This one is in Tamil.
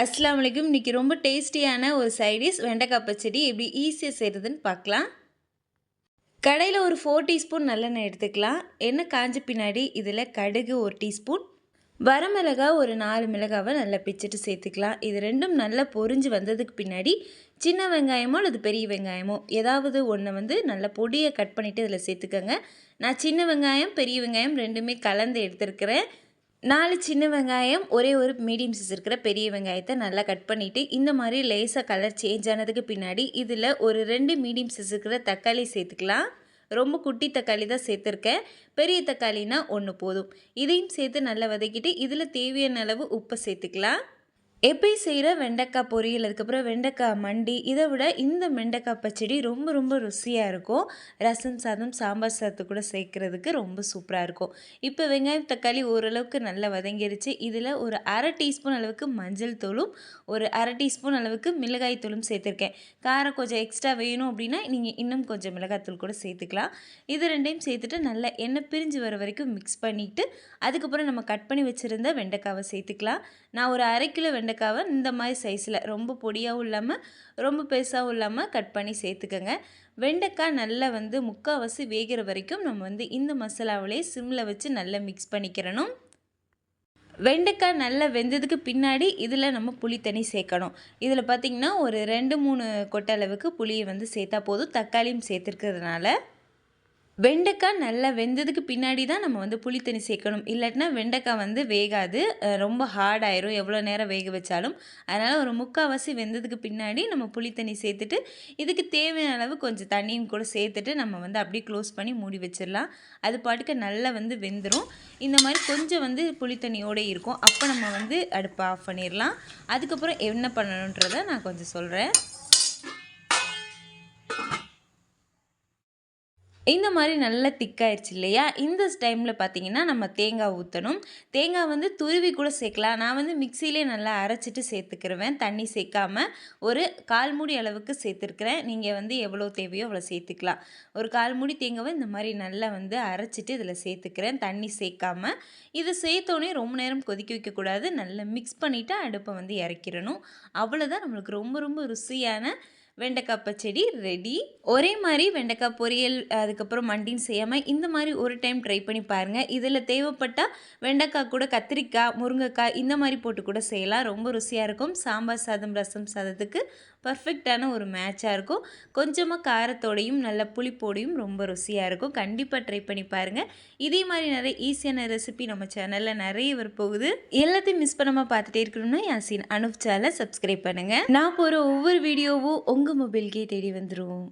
அஸ்லாம் வலைக்கும் இன்றைக்கி ரொம்ப டேஸ்டியான ஒரு சைடிஷ் வெண்டைக்காய் பச்சடி. எப்படி ஈஸியாக செய்கிறதுன்னு பார்க்கலாம். கடையில் ஒரு ஃபோர் டீஸ்பூன் நல்லெண்ணெய் எடுத்துக்கலாம். எண்ணெய் காஞ்ச பின்னாடி இதில் கடுகு ஒரு டீஸ்பூன் வரமிளகா ஒரு நாலு மிளகாவை நல்லா பிச்சுட்டு சேர்த்துக்கலாம். இது ரெண்டும் நல்லா பொரிஞ்சு வந்ததுக்கு பின்னாடி சின்ன வெங்காயமோ அல்லது பெரிய வெங்காயமோ ஏதாவது ஒன்று வந்து நல்லா பொடியை கட் பண்ணிவிட்டு இதில் சேர்த்துக்கோங்க. நான் சின்ன வெங்காயம் பெரிய வெங்காயம் ரெண்டுமே கலந்து எடுத்துருக்கிறேன். நாலு சின்ன வெங்காயம் ஒரே ஒரு மீடியம் சைஸ் இருக்கிற பெரிய வெங்காயத்தை நல்லா கட் பண்ணிவிட்டு இந்த மாதிரி லேசாக கலர் சேஞ்ச் ஆனதுக்கு பின்னாடி இதில் ஒரு ரெண்டு மீடியம் சைஸ் இருக்கிற தக்காளி சேர்த்துக்கலாம். ரொம்ப குட்டி தக்காளி தான் சேர்த்துருக்கேன். பெரிய தக்காளினா ஒன்று போதும். இதையும் சேர்த்து நல்லா வதக்கிட்டு இதில் தேவையான அளவு உப்பை சேர்த்துக்கலாம். எப்பயும் செய்கிற வெண்டைக்காய் பொரியல் அதுக்கப்புறம் வெண்டைக்காய் மண்டி இதை விட இந்த வெண்டைக்காய் பச்சடி ரொம்ப ரொம்ப ருசியாக இருக்கும். ரசம் சாதம் சாம்பார் சாதத்தை கூட சேர்க்குறதுக்கு ரொம்ப சூப்பராக இருக்கும். இப்போ வெங்காயம் தக்காளி ஓரளவுக்கு நல்லா வதங்கிருச்சு. இதில் ஒரு அரை டீஸ்பூன் அளவுக்கு மஞ்சள் தூளும் ஒரு அரை டீஸ்பூன் அளவுக்கு மிளகாய் தூளும் சேர்த்துருக்கேன். காரம் கொஞ்சம் எக்ஸ்ட்ரா வேணும் அப்படின்னா நீங்கள் இன்னும் கொஞ்சம் மிளகாய் தூள் கூட சேர்த்துக்கலாம். இது ரெண்டையும் சேர்த்துட்டு நல்லா எண்ணெய் பிரிஞ்சு வர வரைக்கும் மிக்ஸ் பண்ணிவிட்டு அதுக்கப்புறம் நம்ம கட் பண்ணி வச்சுருந்த வெண்டைக்காவை சேர்த்துக்கலாம். நான் ஒரு அரை கிலோ வெண்டைக்காவை இந்த மாதிரி சைஸில் ரொம்ப பொடியாகவும் இல்லாமல் ரொம்ப பெருசாகவும் இல்லாமல் கட் பண்ணி சேர்த்துக்கோங்க. வெண்டைக்காய் நல்லா வந்து முக்கால்வாசி வேகிற வரைக்கும் நம்ம வந்து இந்த மசாலாவிலே சிம்மில் வச்சு நல்லா மிக்ஸ் பண்ணிக்கிறணும். வெண்டைக்காய் நல்லா வெந்ததுக்கு பின்னாடி இதில் நம்ம புளி தண்ணி சேர்க்கணும். இதில் பார்த்திங்கன்னா ஒரு ரெண்டு மூணு கொட்டை அளவுக்கு புளியை வந்து சேர்த்தா போதும். தக்காளியும் சேர்த்துருக்கிறதுனால. வெண்டைக்காய் நல்லா வெந்ததுக்கு பின்னாடி தான் நம்ம வந்து புளி தண்ணி சேர்க்கணும். இல்லாட்டினா வெண்டைக்காய் வந்து வேகாது. ரொம்ப ஹார்டாயிரும் எவ்வளோ நேரம் வேக வச்சாலும். அதனால் ஒரு முக்கால்வாசி வெந்ததுக்கு பின்னாடி நம்ம புளி தண்ணி சேர்த்துட்டு இதுக்கு தேவையான அளவு கொஞ்சம் தண்ணியும் கூட சேர்த்துட்டு நம்ம வந்து அப்படியே க்ளோஸ் பண்ணி மூடி வச்சிடலாம். அது பாட்டுக்கு நல்லா வந்து வெந்துடும் இந்த மாதிரி கொஞ்சம் வந்து புளி இருக்கும். அப்போ நம்ம வந்து அடுப்பை ஆஃப் பண்ணிடலாம். அதுக்கப்புறம் என்ன பண்ணணுன்றதை நான் கொஞ்சம் சொல்கிறேன் இந்த மாதிரி நல்லா திக்காயிடுச்சு இல்லையா? இந்த டைமில் பார்த்தீங்கன்னா நம்ம தேங்காய் ஊற்றணும் தேங்காய் வந்து துருவி கூட சேர்க்கலாம். நான் வந்து மிக்சிலே நல்லா அரைச்சிட்டு சேர்த்துக்கிருவேன். தண்ணி சேர்க்காமல் ஒரு கால் மூடி அளவுக்கு சேர்த்துருக்குறேன். நீங்கள் வந்து எவ்வளோ தேவையோ அவ்வளோ சேர்த்துக்கலாம். ஒரு கால் மூடி தேங்காவை இந்த மாதிரி நல்லா வந்து அரைச்சிட்டு இதில் சேர்த்துக்கிறேன். தண்ணி சேர்க்காமல் இதை சேர்த்தோடனே ரொம்ப நேரம் கொதிக்க வைக்கக்கூடாது. நல்லா மிக்ஸ் பண்ணிவிட்டு அடுப்பை வந்து இறக்கிடணும். அவ்வளோதான் நம்மளுக்கு ரொம்ப ரொம்ப ருசியான வெண்டைக்காய் செடி ரெடி ஒரே மாதிரி வெண்டைக்காய் பொரியல் அதுக்கப்புறம் மண்டின்னு செய்யாமல் இந்த மாதிரி ஒரு டைம் ட்ரை பண்ணி பாருங்கள் இதில் தேவைப்பட்டால் வெண்டைக்காய் கூட கத்திரிக்காய் முருங்கைக்காய் இந்த மாதிரி போட்டு கூட செய்யலாம். ரொம்ப ருசியாக இருக்கும். சாம்பார் சாதம் ரசம் சாதத்துக்கு பர்ஃபெக்டான ஒரு மேட்சாக இருக்கும். கொஞ்சமாக காரத்தோடையும் நல்ல புளிப்போடையும் ரொம்ப ருசியாக இருக்கும். கண்டிப்பாக ட்ரை பண்ணி பாருங்கள் இதே மாதிரி நிறைய ஈஸியான ரெசிபி நம்ம சேனலில் நிறைய வரப்போகுது எல்லாத்தையும் மிஸ் பண்ணாமல் பார்த்துட்டே இருக்கணும்னா யாசின் அனுப் சேனலை சப்ஸ்கிரைப் பண்ணுங்கள் நான் போகிற ஒவ்வொரு வீடியோவும் உங்கள் மொபைல்கே தேடி வந்துடுவோம்